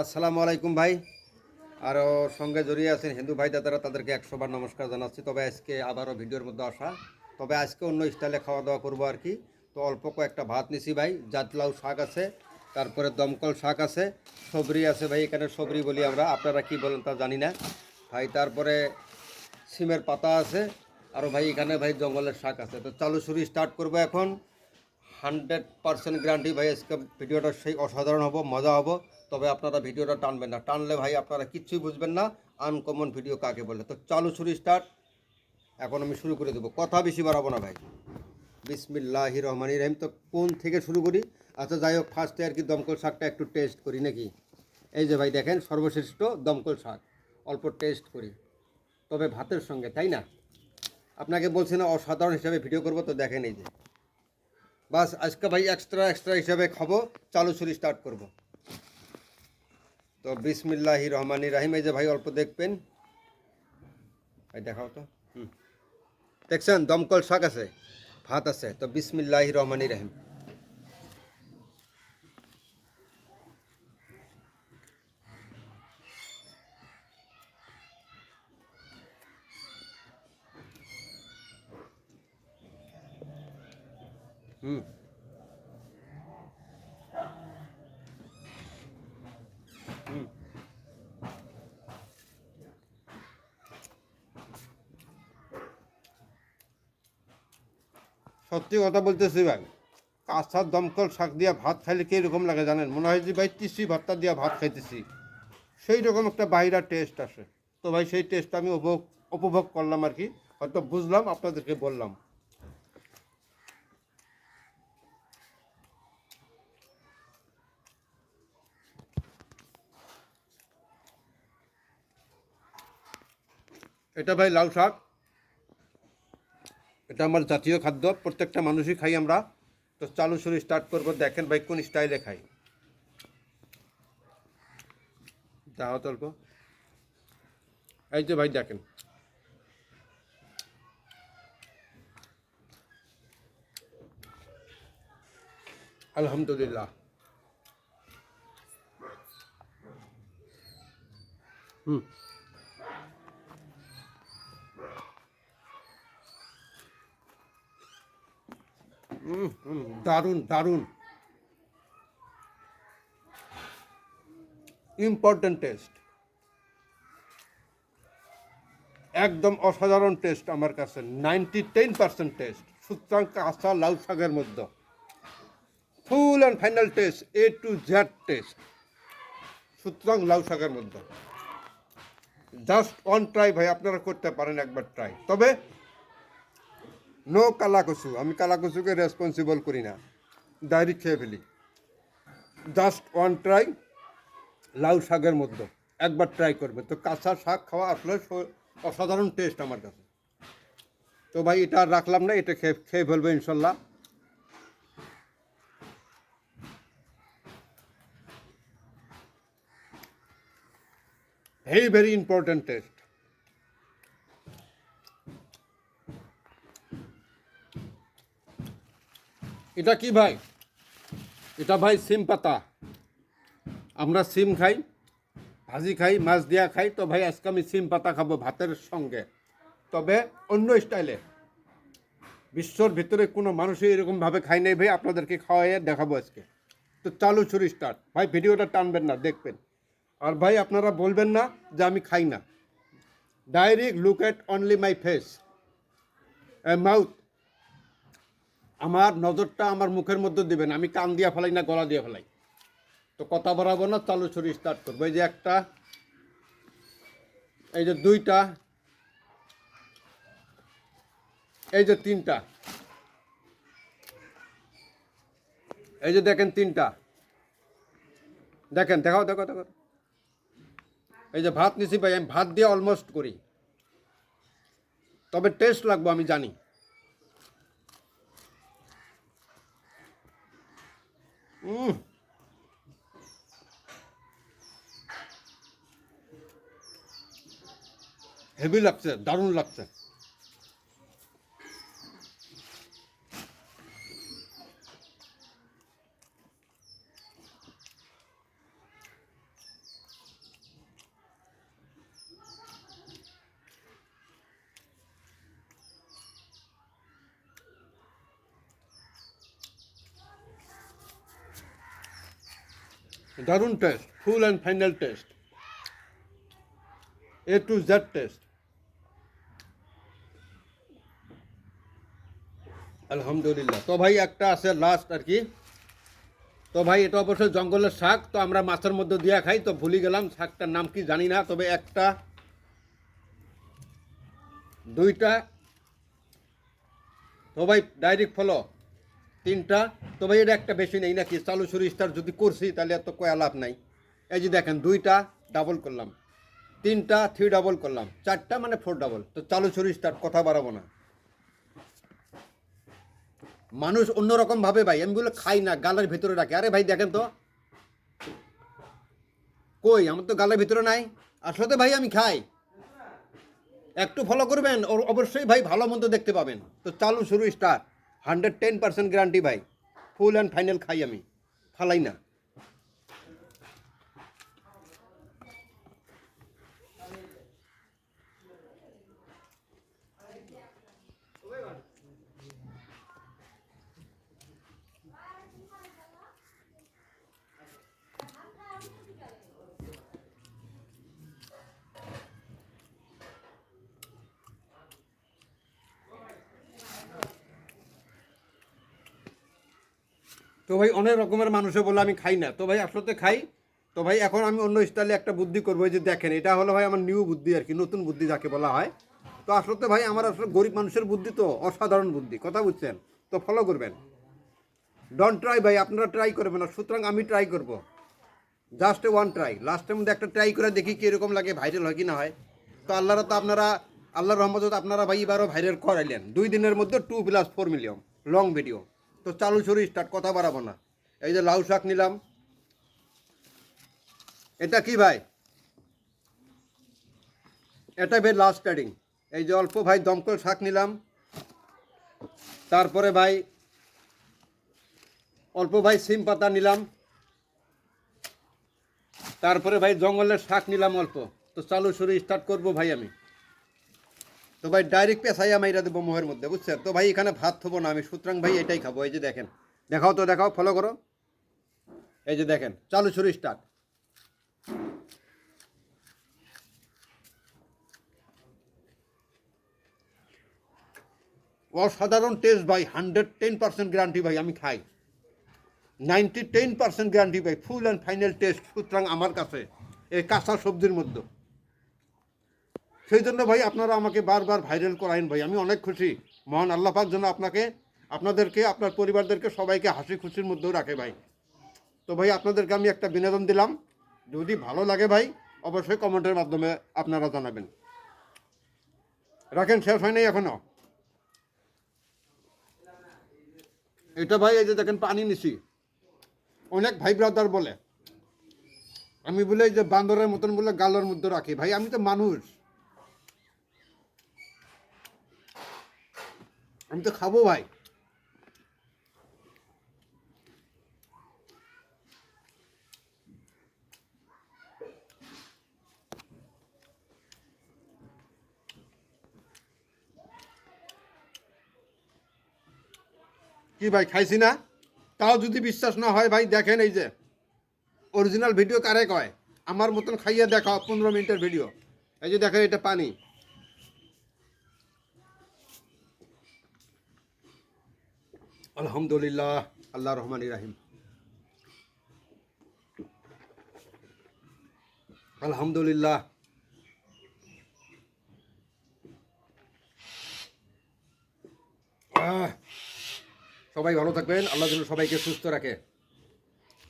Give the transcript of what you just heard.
আসসালামু আলাইকুম ভাই। আরও সঙ্গে জড়িয়ে আছেন হিন্দু ভাই দাদারা, তাদেরকে একশোবার নমস্কার জানাচ্ছি। তবে আজকে আবারও ভিডিওর মধ্যে আসা। তবে আজকে অন্য স্টাইলে খাওয়া দাওয়া করব আর কি। তো অল্প কয়েকটা ভাত নিছি ভাই। জাতলাউ শাক আছে, তারপরে দমকল শাক আছে, সবরি আছে ভাই। এখানে সবরি বলি আমরা। আপনারা কি বলেন তা জানি না। ভাই, তারপরে সিমের পাতা আছে। আরও ভাই, এখানে ভাই জঙ্গলের শাক আছে। তো চালু শুরু স্টার্ট করব এখন। হান্ড্রেড পার্সেন্ট গ্যারান্টি ভাই, আজকে ভিডিওটা সেই অসাধারণ হব, মজা হব। তবে আপনারা ভিডিওটা টানবেন না। টানলে ভাই আপনারা কিচ্ছুই বুঝবেন না আনকমন ভিডিও কাকে বলে। তো চালু শুরু স্টার্ট এখন আমি শুরু করে দেবো। কথা বেশি বাড়াবো না ভাই। বিসমিল্লাহি রহমানি রহিম। তো কোন থেকে শুরু করি? আচ্ছা যাই হোক ফার্স্টে আর কি দমকল শাকটা একটু টেস্ট করি নাকি? এই যে ভাই দেখেন, সর্বশ্রেষ্ঠ দমকল শাক। অল্প টেস্ট করি। তবে ভাতের সঙ্গে, তাই না? আপনাকে বলছি না, অসাধারণ হিসাবে ভিডিও করব, তো দেখেন এই যে। বাস আজকে ভাই এক্সট্রা এক্সট্রা হিসাবে খাব চালু শুরু স্টার্ট করব। তো বিসমিল্লাহি রহমানি রাহিম এই যে ভাই অল্প দেখবেন। ভাই দেখাও তো। হুম। দেখছেন? দমকল শাক আছে ভাত আছে তো বিসমিল্লাহি রহমানি রাহিম। হুম। সত্যি কথা বলতেছি ভাই কাঁচা দমকল শাক দিয়া ভাত খাইলে কীরকম লাগে জানেন? মনে হয় যে ভাই তিসি ভাতটা দিয়া ভাত খাইতেছি। সেই রকম একটা বাইরা টেস্ট আসে। তো ভাই সেই টেস্ট আমি উপভোগ উপভোগ করলাম আর কি। হয়তো বুঝলাম, আপনাদেরকে বললাম। এটা ভাই লাউ শাক। এটা আমার জাতীয় খাদ্য, প্রত্যেকটা মানুষই খাই আমরা। তো চালু শুরু স্টার্ট করব। দেখেন ভাই কোন স্টাইলে খাই। যাও অল্প। এই যে ভাই দেখেন। আলহামদুলিল্লাহ। হুম। দারুণ দারুণ। ইম্পর্টেন্ট টেস্ট একদম অসাধারণ টেস্ট আমার কাছে। নাইনটি টেন পার্সেন্ট টেস্ট সুতরাং কাঁচা লাউ শাকের মধ্যে। Full and final taste A to Z taste সুতরাং লাউ শাকের মধ্যে। জাস্ট অন ট্রাই ভাই, আপনারা করতে পারেন একবার ট্রাই তবে নো কালাকসু আমি কালাকসুকে রেসপন্সিবল করি না। ডাইরেক্ট খেয়ে ফেলি। জাস্ট ওয়ান ট্রাই লাউ শাকের মধ্যে। একবার ট্রাই করবে। তো কাঁচা শাক খাওয়া আসলে অসাধারণ টেস্ট আমার কাছে। তো ভাই, এটা রাখলাম না, এটা খেয়ে খেয়ে ফেলব ইনশাল্লাহ। ভেরি ভেরি ইম্পর্টেন্ট টেস্ট এটা কি ভাই? এটা ভাই সিম পাতা। আমরা সিম খাই, ভাজি খাই, মাছ দিয়া খাই, তো ভাই আজকে আমি সিম পাতা খাব ভাতের সঙ্গে। তবে অন্য স্টাইলে। বিশ্বর ভিতরে কোনো মানুষই এরকমভাবে খাই নাই ভাই, আপনাদেরকে খাওয়াইয়ে দেখাবো আজকে। তো চালু ছুরি স্টার্ট ভাই ভিডিওটা টানবেন না, দেখবেন। আর ভাই আপনারা বলবেন না যে আমি খাই না। Direct look at only my face mouth আমার নজরটা আমার মুখের মধ্যে দিবেন। আমি কান দিয়া ফেলাই না, গলা দিয়ে ফেলাই। তো কথা বাড়াবো না, চালু ছুরি স্টার্ট করব। এই যে একটা, এই যে দুইটা, এই যে তিনটা, এই যে দেখেন তিনটা। দেখেন, দেখাও দেখো দেখো এই যে ভাত নিছি ভাই, আমি ভাত দিয়ে অলমোস্ট করি। তবে টেস্ট লাগবো, আমি জানি। উম। হেভি লাগছে দারুণ লাগছে দারুণ taste full and final taste A to Z taste আলহামদুলিল্লাহ। তো ভাই, একটা আছে লাস্ট আর কি। তো ভাই, এটা অবশ্যই জঙ্গলের শাক, তো আমরা মাছের মধ্যে দিয়া খাই, তো ভুলে গেলাম, শাকটার নাম কি জানি না, তবে একটা, দুইটা। তো ভাই ডাইরেক্ট ফলো তিনটা। তবে এটা একটা বেশি নেই নাকি? চালু সুরি স্টার যদি করছি, তাহলে এত কয়া লাভ নাই। এই যে দেখেন, দুইটা ডাবল করলাম। তিনটা থ্রি ডাবল করলাম। চারটা মানে ফোর ডাবল তো চালু সুরি স্টার কথা বাড়াবো না। মানুষ অন্যরকম ভাবে ভাই, আমি বলে খাই না, গালের ভিতরে রাখে। আরে ভাই, দেখেন তো। কই, আমার তো গালের ভিতরে নাই। আসলে তো ভাই, আমি খাই। একটু ফলো করবেন অবশ্যই ভাই ভালো মন্দ দেখতে পাবেন। তো চালু শুরু start hundred ten percent guarantee ভাই। ফুল অ্যান্ড ফাইনাল খাই আমি। ফালাই না। তো ভাই অনেক রকমের মানুষে বলে আমি খাই না। তো ভাই আসলে খাই। তো ভাই এখন আমি অন্য স্টাইলে একটা বুদ্ধি করব যে দেখেন, এটা হলো ভাই আমার নিউ বুদ্ধি আর কি, নতুন বুদ্ধি যাকে বলা হয়। তো আসলে ভাই আমার আসলে গরিব মানুষের বুদ্ধি তো অসাধারণ বুদ্ধি, কথা বুঝছেন? তো ফলো করবেন। ডন ট্রাই ভাই, আপনারা ট্রাই করবেন না, সুতরাং আমি ট্রাই করব। জাস্ট ওয়ান ট্রাই লাস্টের মধ্যে একটা ট্রাই করে দেখি কীরকম লাগে ভাইরাল হয় কি না হয়। তো আল্লাহরা তো আপনারা, আল্লাহর রহমত আপনারা ভাই এবারও ভাইরাল করাইলেন। দুই দিনের মধ্যে two plus four million long video তো চালু শুরু স্টার্ট কথা বাড়াবো না। এই যে লাউ শাক নিলাম। এটা কি ভাই? এটা ভাই লাস্ট স্টার্টিং এই যে অল্প ভাই দমকল শাক নিলাম। তারপরে ভাই অল্প ভাই সিম পাতা নিলাম। তারপরে ভাই জঙ্গলের শাক নিলাম অল্প। তো চালু শুরু স্টার্ট করব ভাই আমি। তো ভাই ডাইরেক্ট পেশাইয়া মাইরা দেবো মোহের মধ্যে, বুঝছেন? তো ভাই এখানে ভাত থবো না আমি, সুতরাং ভাই এটাই খাব, এই যে দেখেন। দেখাও তো, দেখাও ফলো করো। এই যে দেখেন, চালু শুরু স্টার্ট অসাধারণ টেস্ট ভাই হান্ড্রেড টেন পার্সেন্ট গ্যারান্টি ভাই, আমি খাই। নাইনটি টেন পার্সেন্ট গ্যারান্টি ভাই ফুল অ্যান্ড ফাইনাল টেস্ট সুতরাং আমার কাছে, এই কাঁচা সবজির মধ্যে। সেই জন্য ভাই, আপনারা আমাকে বারবার ভাইরাল করাইন ভাই। আমি অনেক খুশি। মহান আল্লাহ পাক যেন আপনাকে, আপনাদেরকে, আপনার পরিবারদেরকে সবাইকে হাসি খুশির মধ্যেও রাখে ভাই। তো ভাই, আপনাদেরকে আমি একটা বিনোদন দিলাম। যদি ভালো লাগে ভাই, অবশ্যই কমেন্টের মাধ্যমে আপনারা জানাবেন। রাখেন, শেষ হয় নাই এখনও? এটা ভাই, এই যে দেখেন, পানি নিছি। অনেক ভাই ব্রাদার বলে। আমি বলে যে বান্দরের মতন বলে গালের মধ্যে রাখি। ভাই, আমি তো মানুষ। আমি তো খাব ভাই। কি ভাই, খাইছি না? তাও যদি বিশ্বাস না হয় ভাই, দেখেন এই যে অরিজিনাল ভিডিও কারে কয়? আমার মতন খাইয়ে দেখাও, পনেরো মিনিটের ভিডিও এই যে দেখেন এটা পানি। আলহামদুলিল্লাহ আল্লাহ রহমান ইরাহিম আলহামদুলিল্লাহ। সবাই ভালো থাকবেন আল্লাহ যেন সবাইকে সুস্থ রাখে।